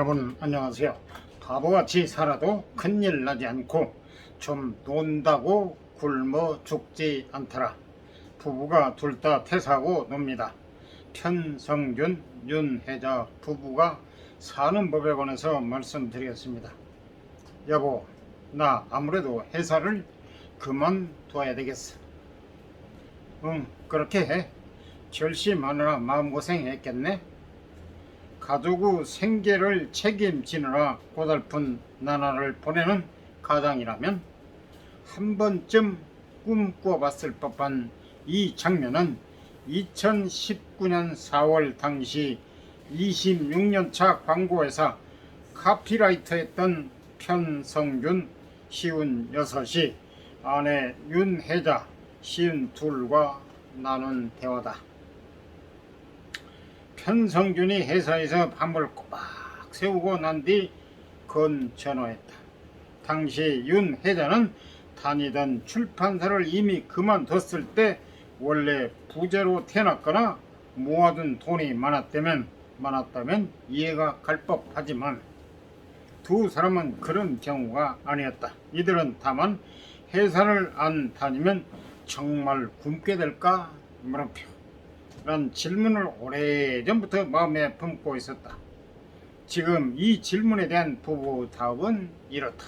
여러분 안녕하세요. 바보같이 살아도 큰일 나지 않고 좀 논다고 굶어 죽지 않더라. 부부가 둘 다 퇴사하고 놉니다. 편성균, 윤혜자 부부가 사는 법에 관해서 말씀드리겠습니다. 여보, 나 아무래도 회사를 그만둬야 되겠어. 응, 그렇게 해. 결심하느라 마음고생했겠네. 가족의 생계를 책임지느라 고달픈 나날을 보내는 가장이라면 한 번쯤 꿈꿔봤을 법한 이 장면은 2019년 4월 당시 26년차 광고회사 카피라이터였던 편성균 시운 여섯이 아내 윤혜자 시운 둘과 나눈 대화다. 편성균이 회사에서 밤을 꼬박 세우고 난 뒤 건 전화했다. 당시 윤 회장은 다니던 출판사를 이미 그만뒀을 때 원래 부자로 태어났거나 모아둔 돈이 많았다면 많았다면 이해가 갈 법하지만 두 사람은 그런 경우가 아니었다. 이들은 다만 회사를 안 다니면 정말 굶게 될까 물음표. 란 질문을 오래전부터 마음에 품고 있었다. 지금 이 질문에 대한 부부 답은 이렇다.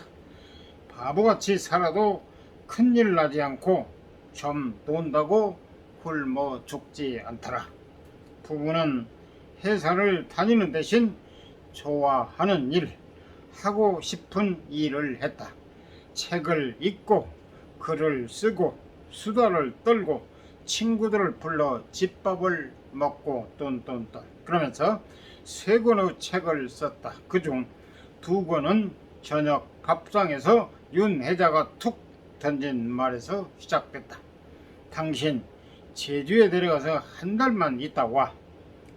바보같이 살아도 큰일 나지 않고 좀 논다고 굶어 죽지 않더라. 부부는 회사를 다니는 대신 좋아하는 일, 하고 싶은 일을 했다. 책을 읽고 글을 쓰고 수다를 떨고 친구들을 불러 집밥을 먹고 똔똔똔 그러면서 세 권의 책을 썼다. 그 중 두 권은 저녁 밥상에서 윤혜자가 툭 던진 말에서 시작됐다. 당신 제주에 데려가서 한 달만 있다 와.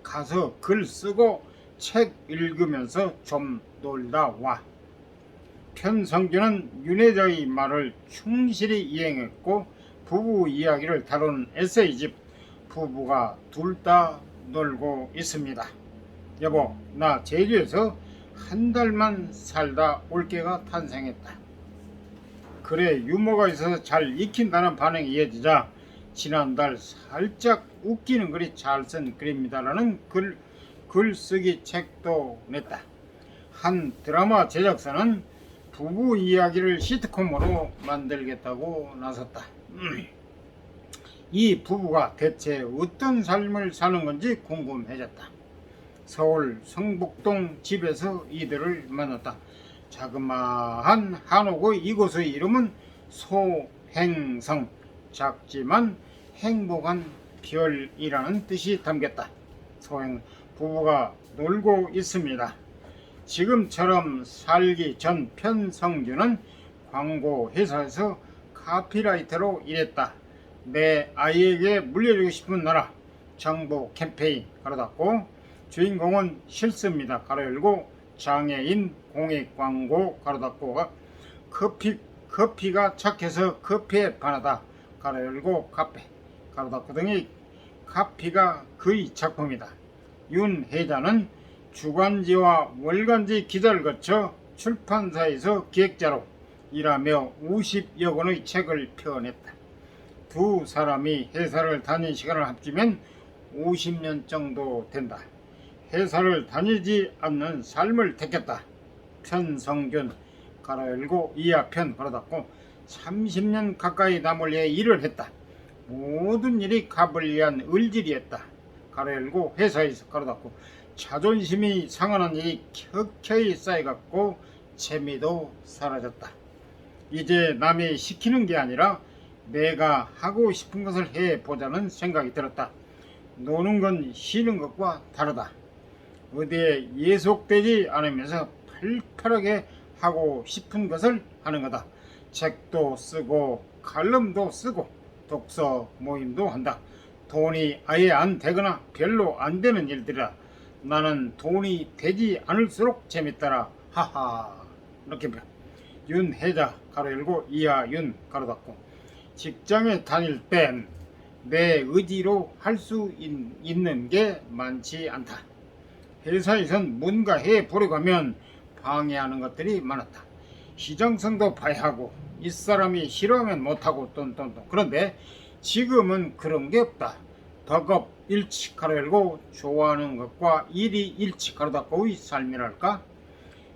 가서 글 쓰고 책 읽으면서 좀 놀다 와. 편성규는 윤혜자의 말을 충실히 이행했고 부부 이야기를 다룬 에세이집 부부가 둘 다 놀고 있습니다. 여보, 나 제주에서 한 달만 살다 올게가 탄생했다. 그래, 유머가 있어서 잘 익힌다는 반응이 이어지자 지난달 살짝 웃기는 글이 잘 쓴 글입니다라는 글, 글쓰기 책도 냈다. 한 드라마 제작사는 부부 이야기를 시트콤으로 만들겠다고 나섰다. 음. 이 부부가 대체 어떤 삶을 사는 건지 궁금해졌다. 서울 성북동 집에서 이들을 만났다. 자그마한 한옥의 이곳의 이름은 소행성. 작지만 행복한 별이라는 뜻이 담겼다. 소행 부부가 놀고 있습니다. 지금처럼 살기 전 편성규는 광고 회사에서 카피라이터로 일했다. 내 아이에게 물려주고 싶은 나라 정보 캠페인 가로 닫고 주인공은 실습니다. 가로 열고 장애인 공익 광고 가로 닫고가 커피 커피가 착해서 커피에 반하다 가로 열고 카페 가로 닫고 등이 카피가 그의 작품이다. 윤혜자는 주간지와 월간지 기자를 거쳐 출판사에서 기획자로 일하며 50여 권의 책을 펴냈다. 두 사람이 회사를 다닌 시간을 합치면 50년 정도 된다. 회사를 다니지 않는 삶을 택했다. 편성균 가로 열고 이하편 가로 닫고 30년 가까이 남을 위해 일을 했다. 모든 일이 값을 위한 을질이었다. 가로 열고 회사에서 가로 닫고 자존심이 상하는 일이 켜켜이 쌓여갖고 재미도 사라졌다. 이제 남이 시키는 게 아니라 내가 하고 싶은 것을 해 보자는 생각이 들었다. 노는 건 쉬는 것과 다르다. 어디에 예속되지 않으면서 팔팔하게 하고 싶은 것을 하는 거다. 책도 쓰고 칼럼도 쓰고 독서 모임도 한다. 돈이 아예 안 되거나 별로 안 되는 일들이라 나는 돈이 되지 않을수록 재밌더라. 하하. 이렇게 윤혜자 가로 열고 이하윤 가로 닫고 직장에 다닐 땐 내 의지로 할 수 있는 게 많지 않다. 회사에선 뭔가 해 보려고 하면 방해하는 것들이 많았다. 시정성도 봐야 하고 이 사람이 싫어하면 못하고 똔똔똔 그런데 지금은 그런 게 없다. 덕업 일치 가로 열고 좋아하는 것과 일이 일치 가로 닫고의 삶이랄까?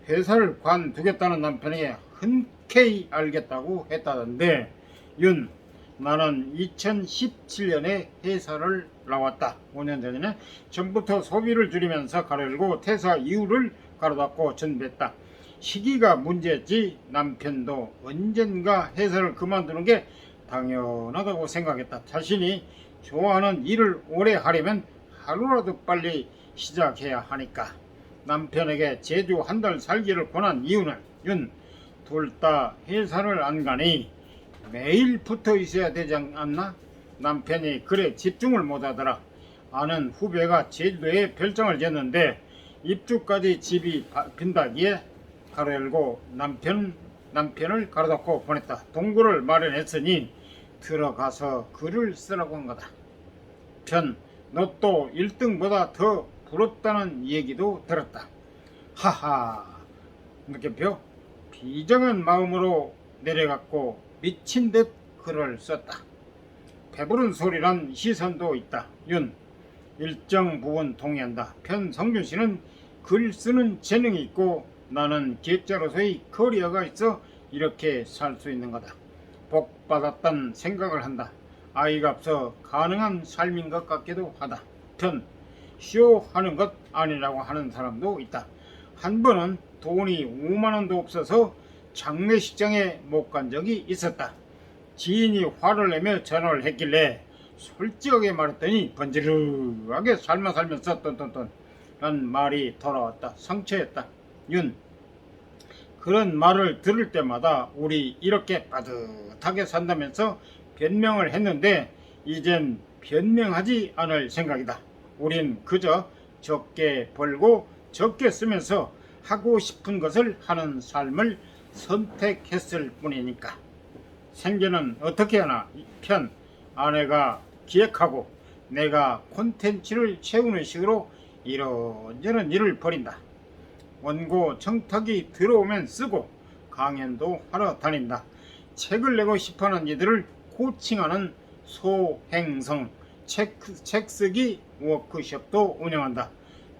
회사를 관두겠다는 남편에게 흔쾌히 알겠다고 했다던데 윤 나는 2017년에 회사를 나왔다. 5년 전에 전부터 소비를 줄이면서 가로열고 퇴사 이유를 가로닫고 전배했다. 시기가 문제였지 남편도 언젠가 회사를 그만두는 게 당연하다고 생각했다. 자신이 좋아하는 일을 오래 하려면 하루라도 빨리 시작해야 하니까 남편에게 제주 한 달 살기를 권한 이유는 윤 둘다 회사를 안 가니 매일 붙어 있어야 되지 않나? 남편이 그래 집중을 못 하더라. 아는 후배가 제주도에 별장을 지었는데 입주까지 집이 바- 빈다기에 가로 열고 남편 남편을 가로닫고 보냈다. 동굴을 마련했으니 들어가서 글을 쓰라고 한 거다. 편, 너 또 1등보다 더 부럽다는 얘기도 들었다. 하하, 느낌표 비정한 마음으로 내려갔고 미친 듯 글을 썼다. 배부른 소리란 시선도 있다. 윤, 일정 부분 동의한다. 편성준 씨는 글 쓰는 재능이 있고 나는 기획자로서의 커리어가 있어 이렇게 살 수 있는 거다. 복 받았단 생각을 한다. 아이가 없어 가능한 삶인 것 같기도 하다. 편, 쇼하는 것 아니라고 하는 사람도 있다. 한 번은 돈이 5만 원도 없어서 장례식장에 못 간 적이 있었다. 지인이 화를 내며 전화를 했길래 솔직하게 말했더니 번지르하게 살만 살면서 똔똔똔 란 말이 돌아왔다. 상처였다. 윤 그런 말을 들을 때마다 우리 이렇게 빠듯하게 산다면서 변명을 했는데 이젠 변명하지 않을 생각이다. 우린 그저 적게 벌고 적게 쓰면서 하고 싶은 것을 하는 삶을 선택했을 뿐이니까. 생계는 어떻게 하나 편 아내가 기획하고 내가 콘텐츠를 채우는 식으로 이런저런 일을 벌인다. 원고 청탁이 들어오면 쓰고 강연도 하러 다닌다. 책을 내고 싶어하는 이들을 코칭하는 소행성 책, 책 쓰기 워크숍도 운영한다.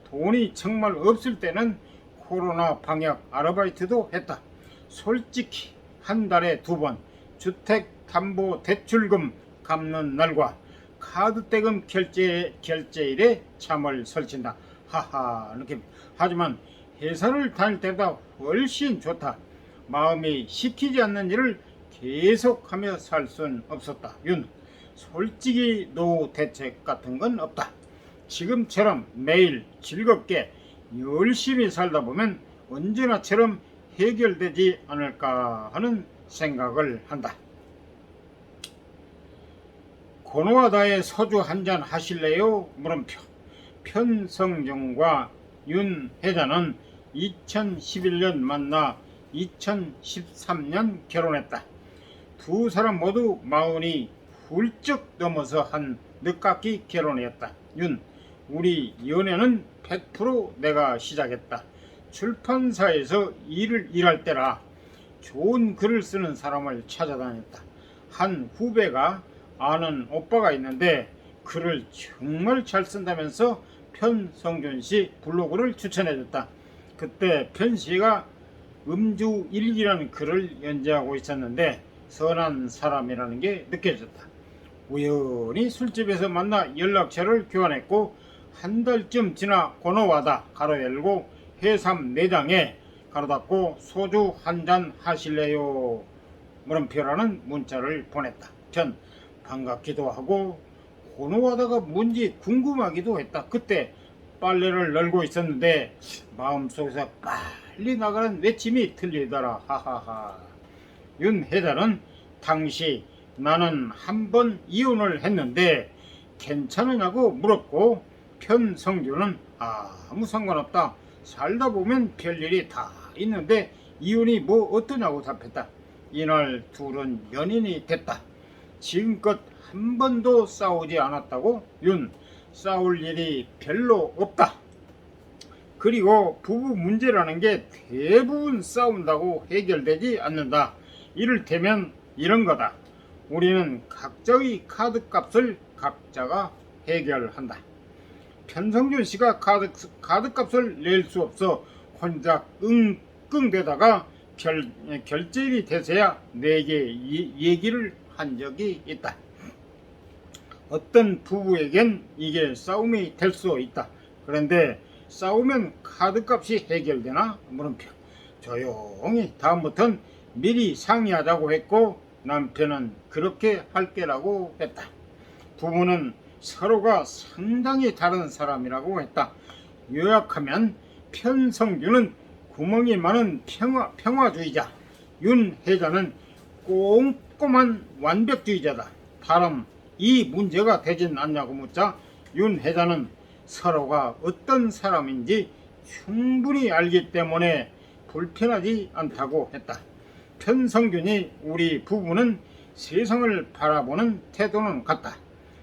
돈이 정말 없을 때는 코로나 방역 아르바이트도 했다. 솔직히 한 달에 두 번 주택담보대출금 갚는 날과 카드대금 결제, 결제일에 잠을 설친다. 하하 느낌. 하지만 회사를 다닐 때보다 훨씬 좋다. 마음이 시키지 않는 일을 계속하며 살 순 없었다. 윤, 솔직히 노후 대책 같은 건 없다. 지금처럼 매일 즐겁게 열심히 살다 보면 언제나처럼 해결되지 않을까 하는 생각을 한다. 고노하다의 소주 한 잔 하실래요? 물음표. 편성정과 윤 회장은 2011년 만나 2013년 결혼했다. 두 사람 모두 마흔이 훌쩍 넘어서 한 늦깎이 결혼이었다. 윤, 우리 연애는 100% 내가 시작했다. 출판사에서 일을 일할 때라 좋은 글을 쓰는 사람을 찾아다녔다. 한 후배가 아는 오빠가 있는데 글을 정말 잘 쓴다면서 편성준 씨 블로그를 추천해줬다. 그때 편 씨가 음주 일기라는 글을 연재하고 있었는데 선한 사람이라는 게 느껴졌다. 우연히 술집에서 만나 연락처를 교환했고 한 달쯤 지나 건너와다 가로 열고 해삼 내장에 가로 닫고 소주 한 잔 하실래요? 물음표라는 문자를 보냈다. 전 반갑기도 하고 고노하다가 뭔지 궁금하기도 했다. 그때 빨래를 널고 있었는데 마음속에서 빨리 나가는 외침이 들리더라. 하하하. 윤 회장은 당시 나는 한 번 이혼을 했는데 괜찮으냐고 물었고 편성규는 아무 상관없다. 살다 보면 별일이 다 있는데 이혼이 뭐 어떠냐고 답했다. 이날 둘은 연인이 됐다. 지금껏 한 번도 싸우지 않았다고 윤 싸울 일이 별로 없다. 그리고 부부 문제라는 게 대부분 싸운다고 해결되지 않는다. 이를테면 이런 거다. 우리는 각자의 카드 값을 각자가 해결한다. 편성준 씨가 카드, 카드 값을 낼 수 없어 혼자 끙끙대다가 결, 결제일이 돼서야 내게 이- 얘기를 한 적이 있다. 어떤 부부에겐 이게 싸움이 될 수 있다. 그런데 싸우면 카드값이 해결되나? 물음표. 조용히 다음부턴 미리 상의하자고 했고 남편은 그렇게 할게라고 했다. 부부는 서로가 상당히 다른 사람이라고 했다. 요약하면 편성규는 구멍이 많은 평화, 평화주의자, 윤혜자는 꼼꼼한 완벽주의자다. 다름 이 문제가 되진 않냐고 묻자 윤혜자는 서로가 어떤 사람인지 충분히 알기 때문에 불편하지 않다고 했다. 편성균이 우리 부부는 세상을 바라보는 태도는 같다.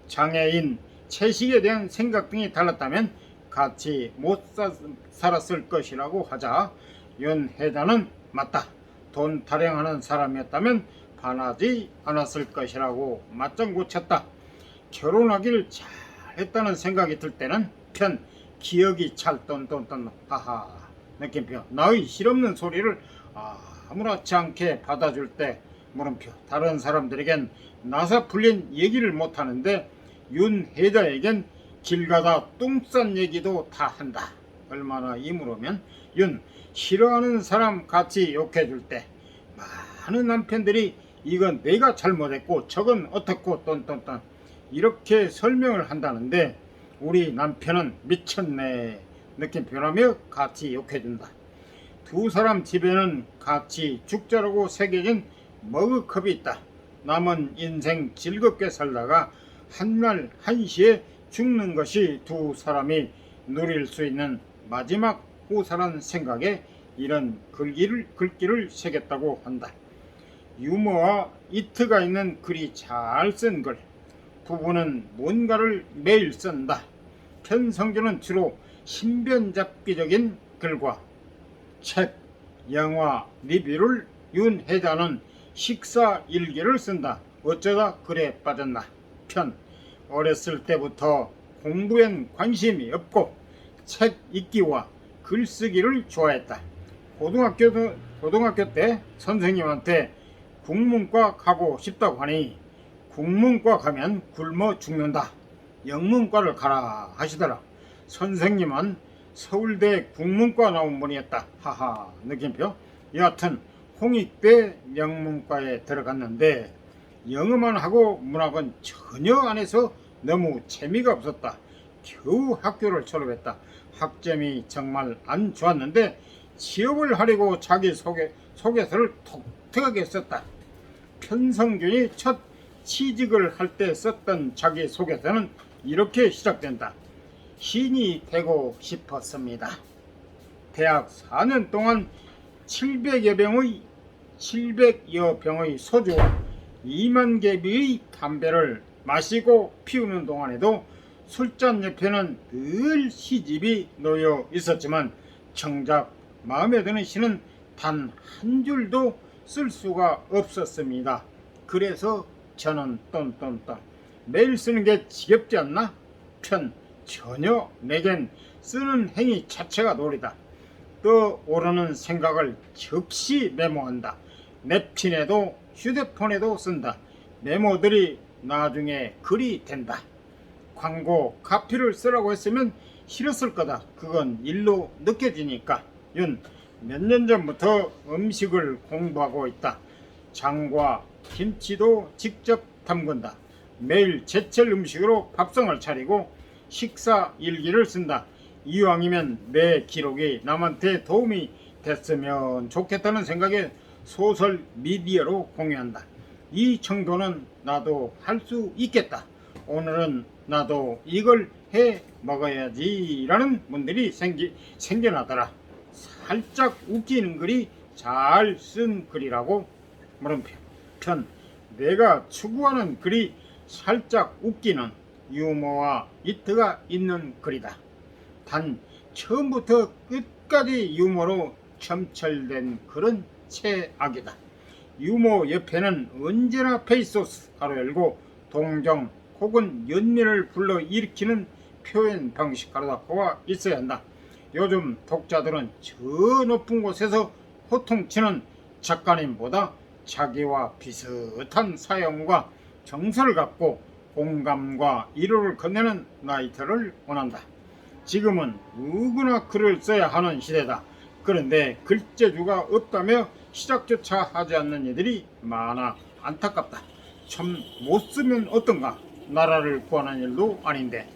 장애인, 채식에 대한 생각 등이 달랐다면 같이 못 사- 살았을 것이라고 하자 윤혜자는 맞다. 돈 타령하는 사람이었다면 반하지 않았을 것이라고 맞장구 쳤다. 결혼하길 잘했다는 생각이 들 때는 편 기억이 찰똔똔똔 하하 느낌표 나의 실없는 소리를 아무렇지 않게 받아줄 때 물음표 다른 사람들에겐 나사 풀린 얘기를 못하는데 윤혜자에겐 길 가다 똥 싼 얘기도 다 한다 얼마나 이물으면 윤 싫어하는 사람 같이 욕해줄 때 많은 남편들이 이건 내가 잘못했고 저건 어떻고 똔똔똔 이렇게 설명을 한다는데 우리 남편은 미쳤네 느낌표라며 같이 욕해준다. 두 사람 집에는 같이 죽자라고 새겨진 머그컵이 있다. 남은 인생 즐겁게 살다가 한날 한시에 죽는 것이 두 사람이 누릴 수 있는 마지막 호사란 생각에 이런 글귀를, 글귀를 새겼다고 한다. 유머와 이트가 있는 글이 잘 쓴 글. 부부는 뭔가를 매일 쓴다. 편성규는 주로 신변잡기적인 글과 책, 영화, 리뷰를 윤혜자는 식사 일기를 쓴다. 어쩌다 글에 빠졌나. 편, 어렸을 때부터 공부엔 관심이 없고 책 읽기와 글쓰기를 좋아했다. 고등학교도, 고등학교 때 선생님한테 국문과 가고 싶다고 하니 국문과 가면 굶어 죽는다. 영문과를 가라 하시더라. 선생님은 서울대 국문과 나온 분이었다. 하하 느낌표. 여하튼 홍익대 명문과에 들어갔는데 영어만 하고 문학은 전혀 안 해서 너무 재미가 없었다. 겨우 학교를 졸업했다. 학점이 정말 안 좋았는데 취업을 하려고 자기 소개, 소개서를 독특하게 썼다. 편성균이 첫 취직을 할 때 썼던 자기 소개서는 이렇게 시작된다. 신이 되고 싶었습니다. 대학 4년 동안 700여 병의 700여 병의 소주와 2만 개비의 담배를 마시고 피우는 동안에도 술잔 옆에는 늘 시집이 놓여 있었지만 정작 마음에 드는 시는 단 한 줄도 쓸 수가 없었습니다. 그래서 저는 똔똔똔 매일 쓰는 게 지겹지 않나? 편 전혀 내겐 쓰는 행위 자체가 놀이다. 떠오르는 생각을 즉시 메모한다. 냅킨에도 휴대폰에도 쓴다. 메모들이 나중에 글이 된다. 광고 카피를 쓰라고 했으면 싫었을 거다. 그건 일로 느껴지니까. 윤, 몇 년 전부터 음식을 공부하고 있다. 장과 김치도 직접 담근다. 매일 제철 음식으로 밥상을 차리고 식사 일기를 쓴다. 이왕이면 내 기록이 남한테 도움이 됐으면 좋겠다는 생각에 소설 미디어로 공유한다. 이 정도는 나도 할 수 있겠다. 오늘은 나도 이걸 해 먹어야지 라는 분들이 생기, 생겨나더라. 살짝 웃기는 글이 잘 쓴 글이라고 물음표. 편 내가 추구하는 글이 살짝 웃기는 유머와 이트가 있는 글이다. 단 처음부터 끝까지 유머로 첨철된 그런 최악이다. 유머 옆에는 언제나 페이소스 가로 열고 동정 혹은 연민을 불러 일으키는 표현 방식 가로 닫고가 있어야 한다. 요즘 독자들은 저 높은 곳에서 호통치는 작가님보다 자기와 비슷한 사연과 정서를 갖고 공감과 이로를 건네는 라이터를 원한다. 지금은 누구나 글을 써야 하는 시대다. 그런데 글재주가 없다며 시작조차 하지 않는 이들이 많아 안타깝다. 참 못 쓰면 어떤가? 나라를 구하는 일도 아닌데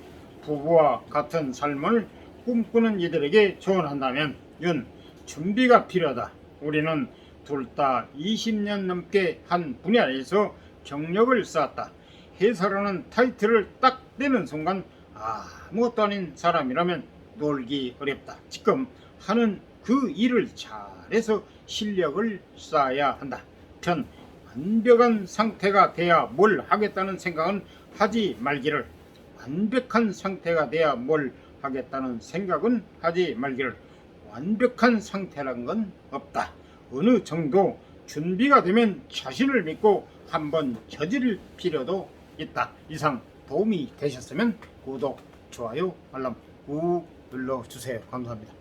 부부와 같은 삶을 꿈꾸는 이들에게 조언한다면 윤 준비가 필요하다. 우리는 둘 다 20년 넘게 한 분야에서 경력을 쌓았다. 해설하는 타이틀을 딱 떼는 순간 아무것도 아닌 사람이라면 놀기 어렵다. 지금 하는 그 일을 잘해서 실력을 쌓아야 한다. 편 완벽한 상태가 돼야 뭘 하겠다는 생각은 하지 말기를 완벽한 상태가 돼야 뭘 하겠다는 생각은 하지 말기를 완벽한 상태란 건 없다. 어느 정도 준비가 되면 자신을 믿고 한번 저지를 필요도 있다. 이상 도움이 되셨으면 구독, 좋아요, 알람 꾹 눌러주세요. 감사합니다.